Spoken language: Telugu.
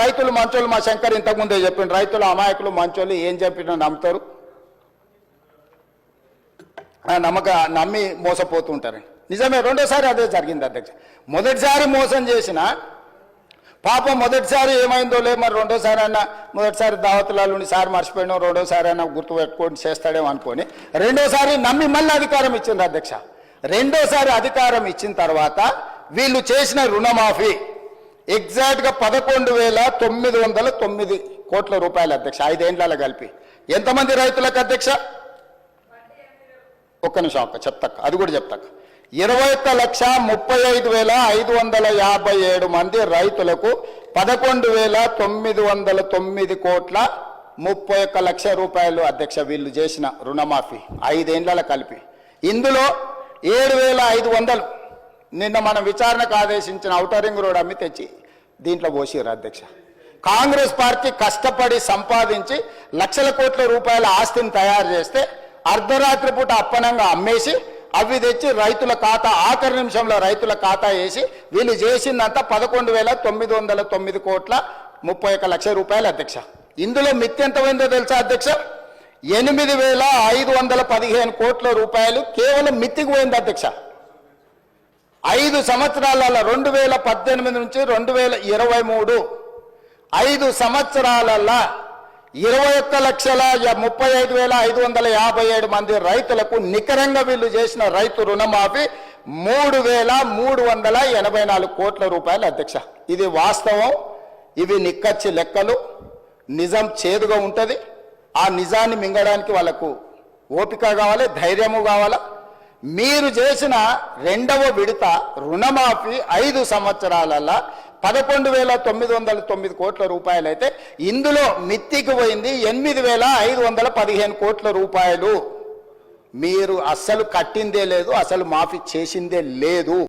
రైతులు మంచోళ్ళు మా శంకర్ ఇంతకుముందే చెప్పిండు. రైతులు అమాయకులు మంచోళ్ళు ఏం చెప్పినా నమ్ముతారు. నమ్మక నమ్మి మోసపోతుంటారు. నిజమే రెండోసారి అదే జరిగింది అధ్యక్ష. మొదటిసారి మోసం చేసిన పాపం మొదటిసారి ఏమైందో లే మరి రెండోసారి అన్న మొదటిసారి దావతులలో సార్ మర్చిపోయినాం రెండోసారి అన్న గుర్తు పెట్టుకొని చేస్తాడేమో అనుకొని రెండోసారి నమ్మి మళ్ళీ అధికారం ఇచ్చింది అధ్యక్ష. రెండోసారి అధికారం ఇచ్చిన తర్వాత వీళ్ళు చేసిన రుణమాఫీ ఎగ్జాక్ట్గా పదకొండు వేల తొమ్మిది వందల తొమ్మిది కోట్ల రూపాయలు అధ్యక్ష ఐదేండ్ల కలిపి. ఎంతమంది రైతులకు అధ్యక్ష? ఒక్క నిమిషం ఒక్క చెప్తాక అది కూడా చెప్తాక ఇరవై ఒక్క లక్ష ముప్పై ఐదు వేల ఐదు వందల యాభై ఏడు మంది రైతులకు పదకొండు వేల తొమ్మిది వందల తొమ్మిది కోట్ల ముప్పై ఒక్క లక్ష రూపాయలు అధ్యక్ష వీళ్ళు చేసిన రుణమాఫీ ఐదేండ్ల కలిపి. ఇందులో ఏడు వేల ఐదు వందలు నిన్న మనం విచారణకు ఆదేశించిన ఔటరింగ్ రోడ్ అమ్మి తెచ్చి దీంట్లో పోసిరు అధ్యక్ష. కాంగ్రెస్ పార్టీ కష్టపడి సంపాదించి లక్షల కోట్ల రూపాయల ఆస్తిని తయారు చేస్తే అర్ధరాత్రి పూట అప్పనంగా అమ్మేసి అవి తెచ్చి రైతుల ఖాతా ఆఖరి నిమిషంలో రైతుల ఖాతా వేసి వీళ్ళు చేసిందంతా పదకొండు వేల తొమ్మిది వందల తొమ్మిది కోట్ల ముప్పై ఒక్క లక్ష రూపాయలు అధ్యక్ష. ఇందులో మిత్తి ఎంత పోయిందో తెలుసా అధ్యక్ష? ఎనిమిది వేల ఐదు వందల పదిహేను కోట్ల రూపాయలు కేవలం మిత్తికి పోయింది అధ్యక్ష. ఐదు సంవత్సరాలలో రెండు వేల పద్దెనిమిది నుంచి రెండు వేల ఇరవై మూడు. ఐదు సంవత్సరాలలో ఇరవై ఒక్క లక్షల ముప్పై ఐదు వేల ఐదు వందల యాభై ఏడు మంది రైతులకు నికరంగా వీళ్ళు చేసిన రైతు రుణమాఫీ మూడు వేల మూడు వందల ఎనభై నాలుగు కోట్ల రూపాయలు అధ్యక్ష. ఇది వాస్తవం ఇవి నిక్కచ్చి లెక్కలు నిజం చేదుగా ఉంటుంది. ఆ నిజాన్ని మింగడానికి వాళ్ళకు ఓపిక కావాలి ధైర్యము కావాలా? మీరు చేసిన రెండవ విడత రుణమాఫీ ఐదు సంవత్సరాలలో పదకొండు వేల తొమ్మిది వందల తొమ్మిది కోట్ల రూపాయలు అయితే ఇందులో మిత్తికి పోయింది ఎనిమిది వేల ఐదు వందల పదిహేను కోట్ల రూపాయలు. మీరు అస్సలు కట్టిందే లేదు అసలు మాఫీ చేసిందే లేదు.